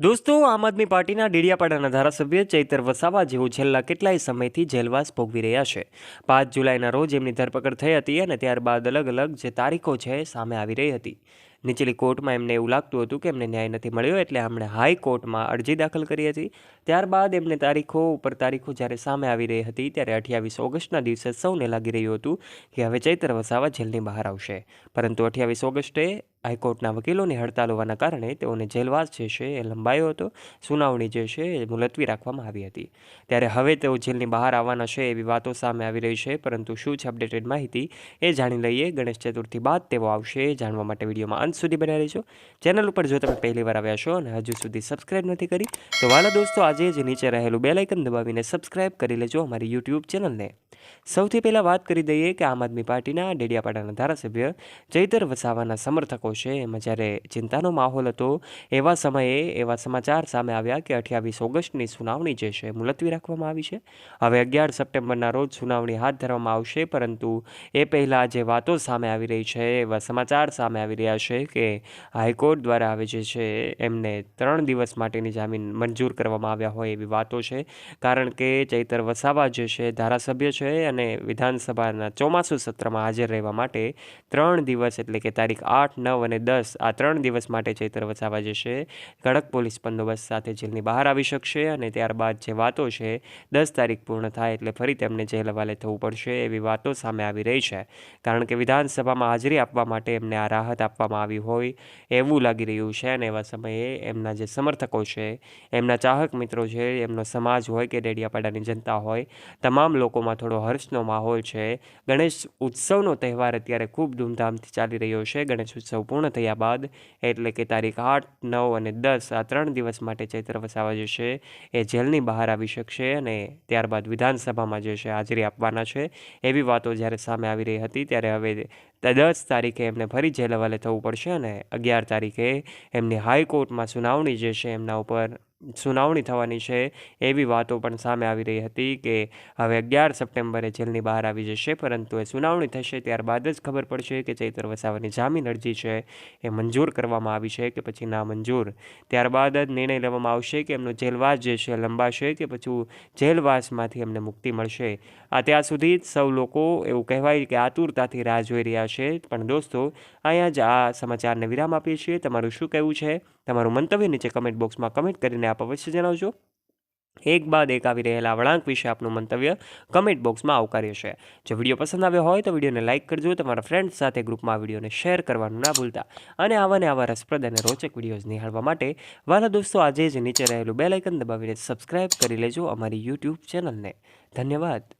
દોસ્તો, આમ આદમી પાર્ટીના ડેડિયાપાડાના ધારાસભ્ય ચૈતર વસાવા જેઓ છેલ્લા કેટલાય સમયથી જેલવાસ ભોગવી રહ્યા છે. પાંચ જુલાઈના રોજ એમની ધરપકડ થઈ હતી અને ત્યારબાદ અલગ અલગ જે તારીખો છે સામે આવી રહી હતી. નીચેલી કોર્ટમાં એમને એવું લાગતું હતું કે એમને ન્યાય નથી મળ્યો એટલે એમણે હાઈકોર્ટમાં અરજી દાખલ કરી હતી. ત્યારબાદ એમને તારીખો ઉપર તારીખો જ્યારે સામે આવી રહી હતી ત્યારે અઠ્યાવીસ ઓગસ્ટના દિવસે સૌને લાગી રહ્યું હતું કે હવે ચૈતર વસાવા જેલની બહાર આવશે. પરંતુ અઠ્યાવીસ ઓગસ્ટે હાઈકોર્ટના વકીલોની હડતાલ હોવાના કારણે તેઓને જેલવાસ જે છે એ લંબાયો હતો. સુનાવણી જે છે એ મુલતવી રાખવામાં આવી હતી. ત્યારે હવે તેઓ જેલની બહાર આવવાના છે એવી વાતો સામે આવી રહી છે, પરંતુ શું છે અપડેટેડ માહિતી એ જાણી લઈએ. ગણેશ ચતુર્થી બાદ તેઓ આવશે એ જાણવા માટે વિડીયોમાં અંત સુધી બનાવી રહીશો ચેનલ ઉપર જો તમે પહેલી વાર આવ્યા છો અને હજુ સુધી સબસ્ક્રાઇબ નથી કરી, તો વાલા દોસ્તો, આજે જ નીચે રહેલું બેલ આઇકન દબાવીને સબસ્ક્રાઇબ કરી લેજો અમારી યુટ્યુબ ચેનલને. સૌથી પહેલાં વાત કરી દઈએ કે આમ આદમી પાર્ટીના ડેડિયાપાડાના ધારાસભ્ય ચૈતર વસાવાના સમર્થકો છે એમાં જ્યારે ચિંતાનો માહોલ હતો, એવા સમયે એવા સમાચાર સામે આવ્યા કે અઠ્યાવીસ ઓગસ્ટની સુનાવણી જે છે મુલતવી રાખવામાં આવી છે. હવે અગિયાર સપ્ટેમ્બરના રોજ સુનાવણી હાથ ધરવામાં આવશે, પરંતુ એ પહેલાં જે વાતો સામે આવી રહી છે, એવા સમાચાર સામે આવી રહ્યા છે કે હાઈકોર્ટ દ્વારા હવે જે છે એમને ત્રણ દિવસ માટેની જામીન મંજૂર કરવામાં આવ્યા હોય એવી વાતો છે. કારણ કે ચૈતર વસાવા જે છે ધારાસભ્ય છે અને વિધાનસભાના ચોમાસું સત્રમાં હાજર રહેવા માટે ત્રણ દિવસ એટલે કે તારીખ આઠ નવ અને દસ આ ત્રણ દિવસ માટે ચૈતર વસાવા જે છે કડક પોલીસ બંદોબસ્ત સાથે જેલની બહાર આવી શકશે અને ત્યારબાદ જે વાતો છે, દસ તારીખ પૂર્ણ થાય એટલે ફરી તેમને જેલ હવાલે થવું પડશે એવી વાતો સામે આવી રહી છે. કારણ કે વિધાનસભામાં હાજરી આપવા માટે એમને આ રાહત આપવામાં આવી હોય એવું લાગી રહ્યું છે અને એવા સમયે એમના જે સમર્થકો છે, એમના ચાહક મિત્રો છે, એમનો સમાજ હોય કે ડેડિયાપાડાની જનતા હોય, તમામ લોકોમાં થોડો હર્ષનો માહોલ છે. ગણેશ ઉત્સવનો તહેવાર અત્યારે ખૂબ ધૂમધામથી ચાલી રહ્યો છે. ગણેશ ઉત્સવ પૂર્ણ થયા બાદ, એટલે કે તારીખ આઠ, નવ અને દસ આ ત્રણ દિવસ માટે ચૈત્ર વસાવા જે એ જેલની બહાર આવી શકશે અને ત્યારબાદ વિધાનસભામાં જે છે હાજરી આપવાના છે. એવી વાતો જ્યારે સામે આવી રહી હતી ત્યારે હવે દસ તારીખે એમને ફરી જેલ હવાલે થવું પડશે અને અગિયાર તારીખે એમની હાઈકોર્ટમાં સુનાવણી જે છે એમના ઉપર સુનાવણી થવાની છે એવી વાતો પણ સામે આવી રહી હતી કે હવે અગિયાર સપ્ટેમ્બરે જેલની બહાર આવી જશે, પરંતુ એ સુનાવણી થશે ત્યારબાદ જ ખબર પડશે કે ચૈતર વસાવાની જામીન અરજી છે એ મંજૂર કરવામાં આવી છે કે પછી ના મંજૂર. ત્યારબાદ જ નિર્ણય લેવામાં આવશે કે એમનો જેલવાસ જે છે લંબાશે કે પછી જેલવાસમાંથી એમને મુક્તિ મળશે. આ ત્યાં સુધી જ સૌ લોકો એવું કહેવાય કે આતુરતાથી રાહ જોઈ રહ્યા છે. પણ દોસ્તો, અહીંયા જ આ સમાચારને વિરામ આપીએ છીએ. તમારું શું કહેવું છે? તમારું મંતવ્ય નીચે કમેન્ટ બોક્સમાં કમેન્ટ કરીને આપ અવશ્ય જણાવજો. એક બાદ એક આવી રહેલા વળાંક વિશે આપનું મંતવ્ય કમેન્ટ બોક્સમાં આવકાર્ય છે. જો વીડિયો પસંદ આવ્યો હોય તો વિડીયોને લાઇક કરજો, તમારા ફ્રેન્ડ્સ સાથે ગ્રુપમાં વિડીયોને શેર કરવાનું ના ભૂલતા અને આવા ને આવા રસપ્રદ અને રોચક વિડીયોઝ નિહાળવા માટે વાલા દોસ્તો આજે જ નીચે રહેલું બેલાઇકન દબાવીને સબસ્ક્રાઇબ કરી લેજો અમારી યુટ્યુબ ચેનલને ધન્યવાદ.